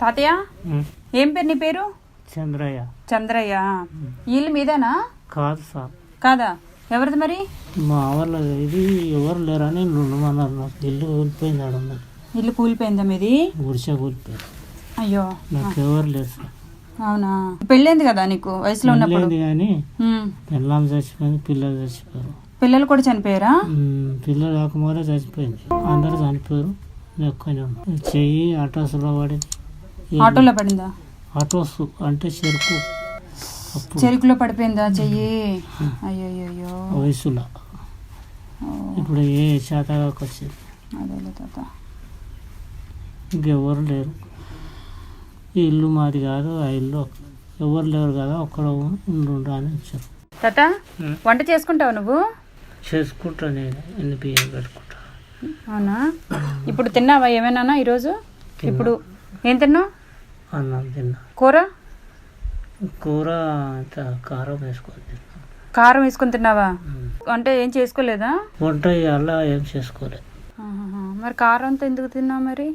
తాతయ్య? ఏం పేరు నీ పేరు? చంద్రయ్య. చంద్రయ్య. ఇల్లు మీదేనా? కాదు సార్. కాదా? ఎవరిది మరి? మా వాళ్ళ ఇది ఎవరు లేరని ఇల్లు కూలిపోయింది ఆడ ఉన్నది ఇల్లు కూలిపోయిందా మీది? గుడిసె కూలిపోయింది. అయ్యో. నాకు ఎవరు లేరు సార్. అవునా? పెళ్ళైంది కదా నీకు? వయసులో ఉన్నప్పుడు? కానీ. పిల్లం చచ్చిపోయింది పిల్లలు చచ్చిపోయారు. పిల్లలు కూడా చనిపోయారా? పిల్లలు కాకముందే చచ్చిపోయింది. అందరూ చనిపోయారు. నేను ఒక్కనే ఉన్నా. చెయ్యి ఆటోస్లో పడింది ఆటోలో పడిందా? ఆటోస్ అంటే చెరుకు. చెరుకులో పడిపోయిందా చెయ్యి? అయ్యో వయసులో. ఇప్పుడు ఏ శాతగాకి వచ్చింది? అదేలే తాత. ఇంకెవరు లేరు. ఈ ఇల్లు మాది కాదు ఆ ఇల్లు ఎవరు లేరు కదా ఒక్కడ ఉండు అని వచ్చారు తాత వంట చేసుకుంటావు నువ్వు? చేసుకుంటా నేను ఎన్ని బియ్యం పెట్టుకుంటా. అవునా? ఇప్పుడు తిన్నావా ఏమైనా ఈరోజు? ఇప్పుడు ఏం తిన్నావు? అన్నం తిన్నా. కూర? కూర అంత కారం వేసుకొని తిన్నా. కారం వేసుకొని తిన్నావా? అంటే ఏం చేసుకోలేదా? వంట ఇవాళ ఏం చేసుకోలేదు. మరి కారం అంతా ఎందుకు తిన్నావు మరి?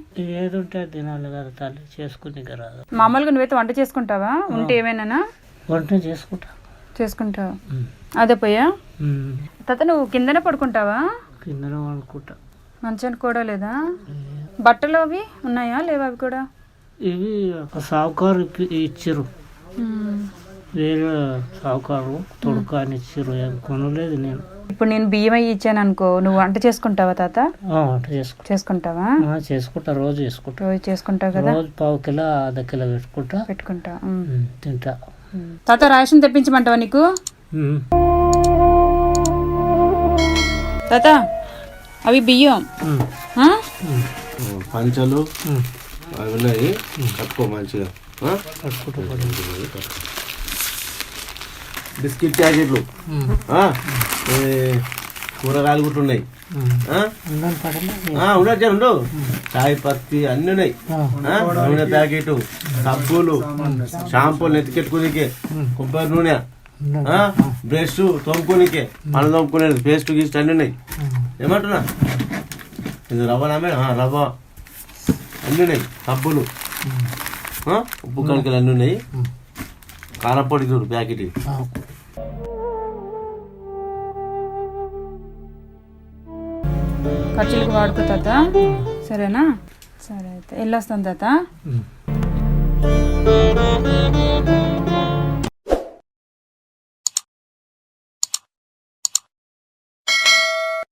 ఏది ఉంటే తినాలి కదా తల్లి చేసుకుని రాదు. మామూలుగా నువ్వైతే వంట చేసుకుంటావా? ఉంటే ఏమైనా? వంట చేసుకుంటా. చేసుకుంటావు. అదే పోయా. తాత నువ్వు కిందనే పడుకుంటావా? కిందనే వండుకుంటా మంచాన్ని కూడా లేదా? బట్టలు అవి ఉన్నాయా? లేవా అవి కూడా? ఇవి ఒక సావుకారు మ్మ్. వేరే సావుకారు తొడుక అని ఇచ్చిర్రు. ఏం కొనలేదు నేను. ఇప్పుడు నేను బియ్యం అయ్యి ఇచ్చాను అనుకో నువ్వు వంట చేసుకుంటావా తాత? వంట చేసుకుంటా. చేసుకుంటావా? చేసుకుంటా రోజు చేసుకుంటా. రోజు చేసుకుంటావు కదా? రోజు పావు కిలో అర్ధ కిలో పెట్టుకుంటా. పెట్టుకుంటా తింటా. తాత రేషన్ తెప్పించమంటావా నీకు. తాత అవి బియ్యం. పంచలు. అవి ఉన్నాయి. కట్టుకో మంచిగా. బిస్కెట్ ప్యాకెట్లు. కూరగాయలు కూడా ఉన్నాయి. జర ఉండు చాయ్ పత్తి అన్ని ఉన్నాయి? నూనె ప్యాకెట్ సబ్బులు షాంపూలు నెత్తికెట్టుకోనికే కొబ్బరి నూనె? బ్రష్ తోముకోనికే పళ్ళు తోముకునేది పేస్ట్ గీస్ట్ అన్ని ఉన్నాయి. ఏమంటున్నా? ఇది రవ్వ నామే ఆ, రవ్వ. అన్ని ఉన్నాయి సబ్బులు. ఆ? ఉప్పు కణికలు అన్ని ఉన్నాయి. కారపొడి చూడు ప్యాకెట్. ఖర్చులకు వాడుకో తాత. సరేనా? సరే అయితే. వెళ్ళొస్తాను తాత.